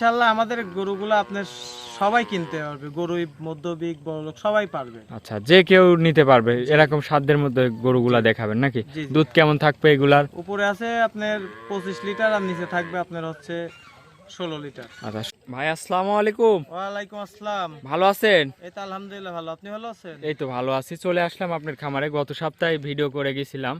ইনশাল্লাহ আমাদের গরুগুলো আপনার সবাই কিনতে পারবে। গরু মধ্যবিক বড়লোক সবাই পারবে। আচ্ছা যে কেউ নিতে পারবে এরকম সাধ্যের মধ্যে গরুগুলা দেখাবেন নাকি। দুধ কেমন থাকবে এগুলার? উপরে আছে আপনার পঁচিশ লিটার আর নিচে থাকবে আপনার হচ্ছে ষোলো লিটার। আচ্ছা ভাই আসসালামু আলাইকুম। ওয়ালাইকুম আসসালাম। ভালো আছেন? এই তো আলহামদুলিল্লাহ ভালো। আপনি ভালো আছেন? এই তো ভালো আছি চলে আসলাম আপনার খামারে। গত সপ্তাহে ভিডিও করে গেছিলাম।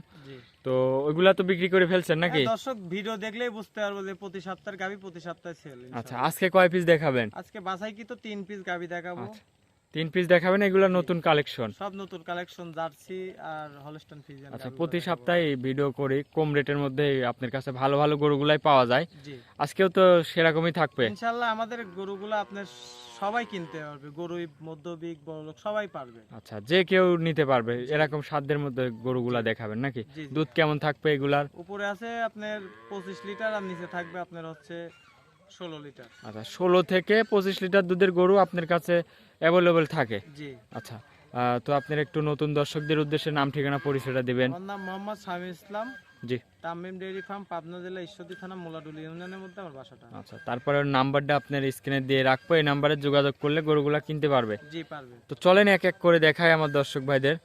তো ওইগুলা তো বিক্রি করে ফেলছেন নাকি? হ্যাঁ, দর্শক ভিডিও দেখলেই বুঝতে পারব যে প্রতি সপ্তাহের গাবি প্রতি সপ্তাহে সেল আচ্ছা আজকে কয় পিস দেখাবেন? আজকে বাসাই কি তো তিন পিস গাবি দেখাবো। আচ্ছা। তিন পিস দেখাবেন এগুলা নতুন কালেকশন সব নতুন কালেকশন জার্সি আর হলস্টন ফিজিয়ান আচ্ছা প্রতি সপ্তাহে ভিডিও করি কম রেটের মধ্যে আপনার কাছে ভালো ভালো গরুগুলাই পাওয়া যায়। আজকেও তো সেরকমই থাকবে। ইনশাল্লাহ আমাদের গরুগুলো আপনার সবাই কিনতে পারবে গরু মধ্যবিক বড়লোক সবাই পারবে। আচ্ছা যে কেউ নিতে পারবে এরকম সাধ্যের মধ্যে গরুগুলা দেখাবেন নাকি। দুধ কেমন থাকবে এগুলার? উপরে আছে আপনার পঁচিশ লিটার আর নিচে থাকবে আপনার হচ্ছে ষোলো লিটার। আচ্ছা ষোলো থেকে পঁচিশ লিটার দুধের গরু আপনার কাছে অ্যাভেলেবল থাকে? জি। আচ্ছা তো আপনার একটু নতুন দর্শকদের উদ্দেশ্যে নাম ঠিকানা পরিচয়টা দিবেন। আমার নাম মোহাম্মদ স্বামী ইসলাম। জি। তামিম ডেয়ারি ফার্ম পাবনা জেলা ঈশ্বরদী থানা মোলাডুলি ইউনিয়নের মধ্যে আমার বাসাটা। আচ্ছা তারপরে নাম্বারটা আপনার স্ক্রিনে দিয়ে রাখব। এই নাম্বারে যোগাযোগ করলে গরুগুলা কিনতে পারবে। জি পারবে। তো চলেন এক এক করে দেখাই আমার দর্শক ভাইদের।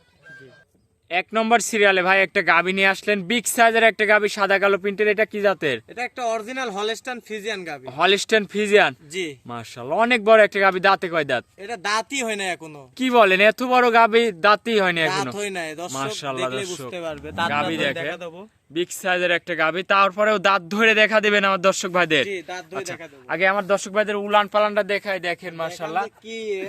এক নম্বর সিরিয়ালে ভাই একটা গাবি নিয়ে আসলেন বিগ সাইজের একটা গাবি সাদা কালো প্রিন্টের এটা কি জাতের? এটা একটা অরিজিনাল হলস্টান ফিজিয়ান গাবি। হলিস্টেন ফিজিয়ান জি। মাশাআল্লাহ অনেক বড় একটা গাবি দাঁতে কয় দাঁত? এটা দাঁতই হয় না এখনও। কি বলেন এত বড় গাবি দাঁতই হয় না এখনও। দাঁত হয় না দর্শক দেখলে বুঝতে পারবে। দাঁত গাবি দেখে। দেখা দেবো। বিগ সাইজের একটা গাবি তারপরেও দাঁত ধরে দেখা দিবেন আমার দর্শক ভাইদের। আচ্ছা, আগে আমার দর্শক ভাইদের উলান পালানটা দেখাই দেখেন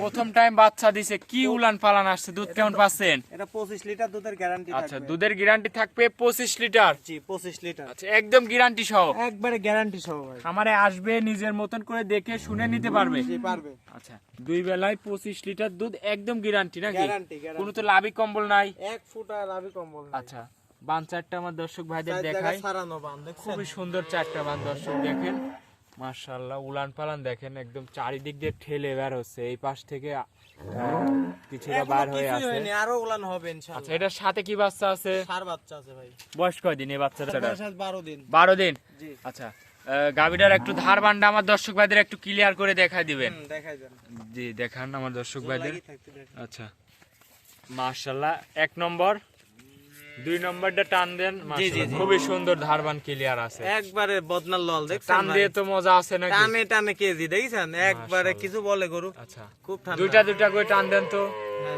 প্রথম টাইম বাচ্চা দিছে কি উলান পালান আসছে দুধ কেমন পাচ্ছেন? এটা পঁচিশ লিটার দুধের গ্যারান্টি আচ্ছা দুধের গ্যারান্টি থাকবে পঁচিশ লিটার? জি পঁচিশ লিটার। আচ্ছা একদম গ্যারান্টি সহ। একবারে গ্যারান্টি সহ ভাই। আমারে আসবে নিজের মতন করে দেখে শুনে নিতে পারবে? জি পারবে। আচ্ছা দুই বেলায় পঁচিশ লিটার দুধ একদম গ্যারান্টি নাকি? গ্যারান্টি কোনো তো লাভি কম্বল নাই? এক ফুট আমি কম্বল আচ্ছা বান চারটা আমার দর্শক ভাইদের দেখাই খুবই সুন্দর চারটা বান দর্শক দেখেন। মার্শাল্লাহ উলান পালান দেখেন একদম চারিদিক দিয়ে ঠেলে বের হচ্ছে। এই পাশ থেকে কিছুটা বার হয়ে আছে। আরও উলান হবে আচ্ছা এটার সাথে কি বাচ্চা আছে? সার বাচ্চা আছে ভাই। বয়স কয়দিন এই বাচ্চাটা দিন। দিন? জি। আচ্ছা একটু ধার বান্ডা আমার দর্শক ভাইদের একটু ক্লিয়ার করে দেখাই দিবেন। দেখাই জি দেখান আমার দর্শক ভাইদের। আচ্ছা মার্শাল্লাহ এক নম্বর। দুই নম্বরটা টান দেন জি, জি। খুবই সুন্দর ধারবান ক্লিয়ার আছে। একবারে বদনার লল দেখছেন টান দিয়ে তো মজা আছে নাকি? টানে টানে কেজি দেখছেন? একবারে কিছু বলে গরু। আচ্ছা। খুব ঠান্ডা। দুইটা দুইটা করে টান দেন তো।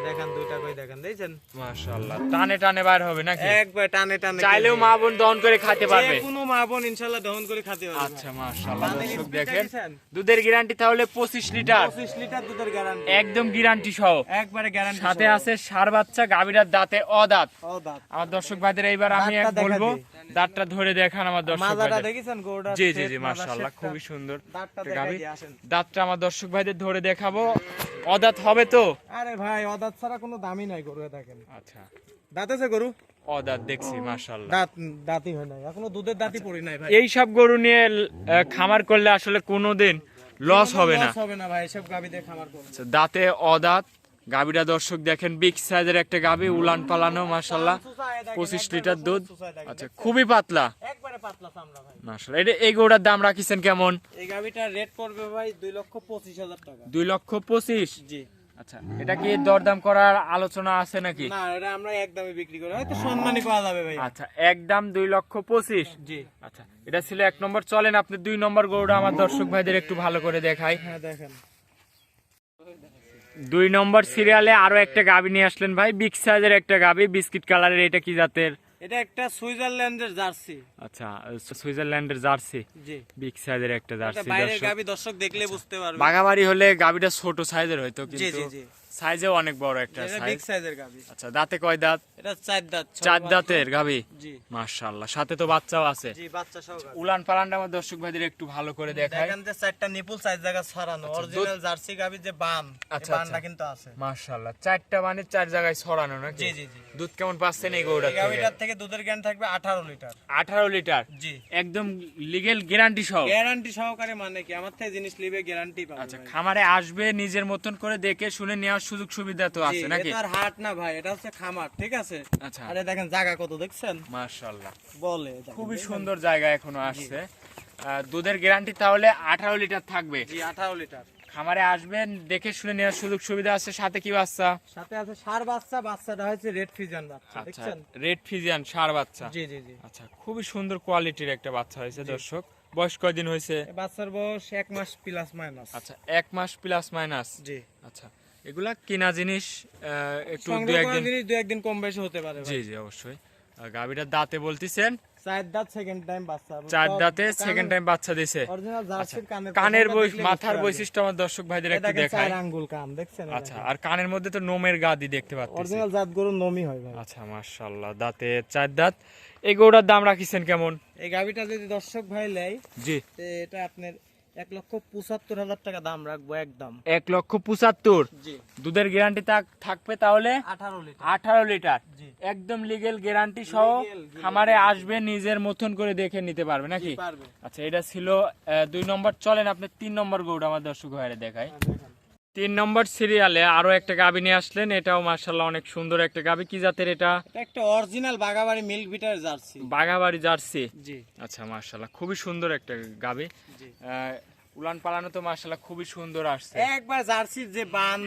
দেখেন দুইটা কই দেখেন দেখছেন? মাশাআল্লাহ। টানে টানে বার হবে নাকি? একবার টানে টানে চাইলেও মা বোন দহন করে খেতে পারবে। কোনো মা বোন ইনশাআল্লাহ দহন করে খেতে পারবে। আচ্ছা মাশাআল্লাহ দর্শক দেখেন। দুধের গ্যারান্টি তাহলে পঁচিশ লিটার। 25 লিটার দুধের গ্যারান্টি একদম গ্যারান্টি সহ। একবারে গ্যারান্টি সাথে আছে সার বাচ্চা গাভীরার দাঁতে অদাঁত। আমার দর্শক ভাইদের এইবার আমি এক বলব দাঁতটা ধরে দেখান আমার দর্শক ভাইদের। দেখেছেন গরুটা জি জি জি মাশাআল্লাহ খুবই সুন্দর। দাঁতটা আমার দর্শক ভাইদের ধরে দেখাবো। অদাঁত হবে তো? আরে ভাই অদাঁত ছাড়া কোনো দামই নাই গরু দেখেন। আচ্ছা। দাঁত আছে গরু? অদাঁত দেখছি মাশাআল্লাহ। দাঁত দাঁতই হয় নাই। এখনও দুধের দাঁতই পড়ি নাই ভাই। এই সব গরু নিয়ে খামার করলে আসলে কোনোদিন লস হবে না। লস হবে না ভাই এসব গাবি দিয়ে খামার করুন আচ্ছা, দাঁতে অদাঁত গাভীরা দর্শক দেখেন বিগ সাইজের একটা গাভী উলান পালানো মাশাআল্লাহ পঁচিশ লিটার দুধ। আচ্ছা খুবই পাতলা। পাতলা চামড়া ভাই। মাশাআল্লাহ। এটা এই গরুটার দাম রাখিছেন কেমন? এই গাবিটার রেট পড়বে ভাই দুই লক্ষ পঁচিশ হাজার টাকা। দুই লক্ষ পঁচিশ? জি। আচ্ছা এটা কি দরদাম করার আলোচনা আছে নাকি? না এটা আমরা একদমই বিক্রি করি। হয়তো সম্মানই পাওয়া যাবে ভাই। আচ্ছা একদম দুই লক্ষ পঁচিশ? জি। আচ্ছা এটা ছিল এক নম্বর। চলেন আপনি দুই নম্বর গরুটা আমার দর্শক ভাইদের একটু ভালো করে দেখাই। হ্যাঁ দেখেন। দুই নম্বর সিরিয়ালে আরও একটা গাবি নিয়ে আসলেন ভাই। বিগ সাইজের একটা গাবি বিস্কিট কালারের এটা কি জাতের? এটা একটা সুইজারল্যান্ডের জার্সি। আচ্ছা সুইজারল্যান্ডের জার্সি। জি। বিগ সাইজের একটা জার্সি বাইরের গাবি দর্শক দেখলে বুঝতে পারবে বাগাবাড়ি হলে গাবিটা ছোট সাইজের হয়তো কিন্তু জি জি। সাইজেও অনেক বড় একটা সাইজ সাইজের গাবি আচ্ছা দাঁতে কয় দাঁত? এটা চার দাঁত চার দাঁতের গাবি জি। মাশাআল্লাহ সাথে তো বাচ্চাও আছে। জি বাচ্চা সহ উলান পালানটা আমার দর্শক ভাইদের একটু ভালো করে দেখায় দেখেন যে চারটা নিপুল সাইজ জায়গা ছড়ানো অরিজিনাল জার্সি গাবি যে এই আচ্ছা, বানটা আচ্ছা। কিন্তু আছে। মাশাআল্লাহ চারটা মানে চার জায়গায় ছড়ানো নাকি? জি জি জি। দুধ কেমন পাচ্ছেন এই গরুটা গাভিটার থেকে? দুধের জ্ঞান থাকবে আঠারো লিটার। আঠারো লিটার? জি। একদম লিগেল গ্যারান্টি সহ? গ্যারান্টি সহকারে মানে কি? আমার থেকে জিনিস নিবে গ্যারান্টি পাবে আচ্ছা খামারে আসবে নিজের মতন করে দেখে শুনে নেওয়ার সুযোগ সুবিধা তো আছে নাকি? এটা হাট না ভাই এটা হচ্ছে খামার ঠিক আছে? আচ্ছা। আরে দেখেন জায়গা কত দেখছেন? মাশাআল্লাহ। বলে খুবই সুন্দর জায়গা এখনও আসছে। দুধের গ্যারান্টি তাহলে আঠারো লিটার থাকবে। জি আঠারো লিটার। খামারে আসবেন দেখে শুনে নেওয়ার সুযোগ সুবিধা আছে। সাথে কি বাচ্চা? সাথে আছে সার বাচ্চা বাচ্চাটা হয়েছে রেড ফিজান বাচ্চা আচ্ছা দেখছেন? রেড ফিজিয়ান সার বাচ্চা। জি জি জি। আচ্ছা খুবই সুন্দর কোয়ালিটির একটা বাচ্চা হয়েছে দর্শক। বয়স কয়দিন হয়েছে? বাচ্চার বয়স এক মাস প্লাস মাইনাস আচ্ছা এক মাস প্লাস মাইনাস জি। আচ্ছা এগুলা কিনা জিনিস একটু দু একদিন জিনিস দু একদিন কম বেশি হতে পারে জি জি অবশ্যই। গাভীটার দাঁতে বলতেছেন। চার দাঁত সেকেন্ড টাইম বাচ্চা। চার দাঁতে সেকেন্ড টাইম বাচ্চা দিছে। অরিজিনাল জার্সির কানের কানের মাথার বৈশিষ্ট্য আমার দর্শক ভাইদের একটু দেখায় চার আঙ্গুল কান দেখছেন আচ্ছা আর কানের মধ্যে তো নোমের গাদি দেখতে পাচ্ছি। অরিজিনাল জাত গরুর নমি হয় ভাই। আচ্ছা মাশাআল্লাহ দাঁতে চার দাঁত। এই গৌড়ার দাম রাখিছেন কেমন? এই গাভিটা যদি দর্শক ভাই লেয় জি। এটা আপনার এক লক্ষ পঁচাত্তর হাজার টাকা দাম রাখব একদম। এক লক্ষ পঁচাত্তর? দুধের গ্যারান্টি থাকবে তাহলে? আঠারো লিটার। আঠারো লিটার? একদম লিগেল গ্যারান্টি সহ। খামারে আসবে নিজের মতন করে দেখে নিতে পারবে নাকি? আচ্ছা এটা ছিল দুই নম্বর চলেন আপনি তিন নম্বর গৌড় আমার দর্শক দেখায় তিন নম্বর সিরিয়ালে আরও একটা গাবি নিয়ে আসলেন। এটাও মার্শাল্লাহ অনেক সুন্দর একটা গাবি। কি জাতের এটা? একটা অরিজিনাল বাগাবাড়ি মিল্ক বিটার জার্সি বাঘাবাড়ি জার্সি জি। আচ্ছা মার্শাল্লাহ খুবই সুন্দর একটা গাবি। উলান পালানো তো মার্শাল্লাহ খুবই সুন্দর আসছে। একবার জার্সির যে বান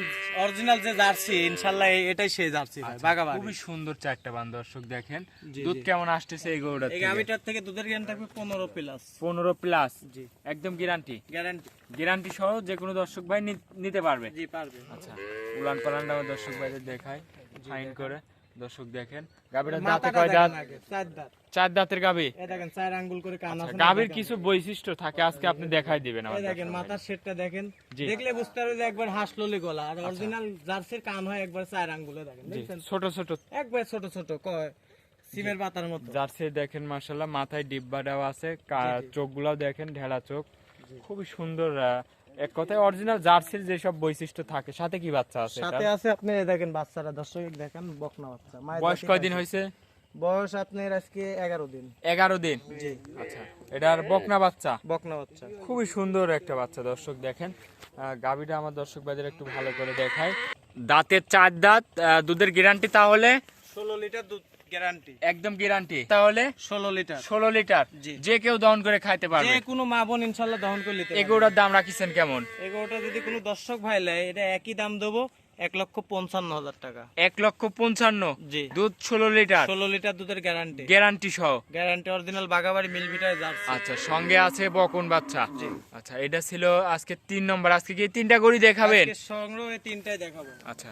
অরিজিনাল যে জার্সি ইনশাল্লাহ এটাই সেই জার্সি ভাই বাগাবাড়ি খুবই সুন্দর চারটা বান দর্শক দেখেন। দুধ কেমন আসতেছে এই গৌড়া এই গাভিটার থেকে দুধের জ্ঞান থাকবে পনেরো প্লাস পনেরো প্লাস জি। একদম গ্যারান্টি গ্যারান্টি গ্যারান্টি সহ যে কোনো দর্শক ভাই নিতে পারবে। জি পারবে। আচ্ছা উলান পালানটা দর্শক ভাইদের দেখায় ফাইন করে। দর্শক দেখেন গাভীর দাঁতে কয় দাঁত? চার দাঁত। চার দাঁতের গাভী? এই দেখেন চার আঙ্গুল করে কান আছে না, গাভীর কিছু বৈশিষ্ট্য থাকে আজকে আপনি দেখাই দিবেন এই দেখেন মাথার শেডটা দেখেন। দেখলে বুঝতে পারবে যে একবার হাসলোলে গলা আর অরিজিনাল জার্সির কান হয় একবার চার আঙ্গুলে দেখেন দেখছেন? ছোট ছোট। একবার ছোট ছোট কয় সিমের পাতার মতো। জার্সি দেখেন মার্শাল্লাহ মাথায় ডিব্বা দেওয়া আছে চোখগুলাও দেখেন ঢেলা চোখ। খুবই সুন্দর এক কথায় অরিজিনাল জার্সির যেসব বৈশিষ্ট্য থাকে সাথে কি বাচ্চা আছে সাথে আছে আপনি দেখেন বাচ্চারা দর্শক দেখেন বকনা বাচ্চা। বয়স কয়দিন হয়েছে। বয়স আপনার আজকে এগারো দিন। এগারো দিন? জি। আচ্ছা এটার বকনা বাচ্চা? বকনা বাচ্চা। খুবই সুন্দর একটা বাচ্চা দর্শক দেখেন। গাভীটা আমার দর্শক বাজার একটু ভালো করে দেখায়। দাঁতের চার দাঁত আহ, দুধের গ্যারান্টি তাহলে? ষোলো লিটার দুধ। গ্যারান্টি। একদম গ্যারান্টি তাহলে ষোলো লিটার। ষোলো লিটার। যে কেউ দহন করে খাইতে যে কোনো মা বোন ইনশাল্লাহ দহন করে নিতে এগুলোর দাম রাখিছেন কেমন? এগুলোটা যদি কোনো দর্শক ভাই নেয় এটা একই দাম দেবো এক লক্ষ পঞ্চান্ন হাজার টাকা। এক লক্ষ পঞ্চান্ন? দুধ ষোলো লিটার। ষোলো লিটার দুধের গ্যারান্টি গ্যারান্টি সহ। গ্যারান্টি অরিজিনাল বাগাবাড়ি মিল বিটার আচ্ছা সঙ্গে আছে বকন বাচ্চা। আচ্ছা এটা ছিল আজকে তিন নম্বর। আজকে কি তিনটা গড়ি দেখাবেন? সংগ্রহ তিনটাই দেখাবো। আচ্ছা।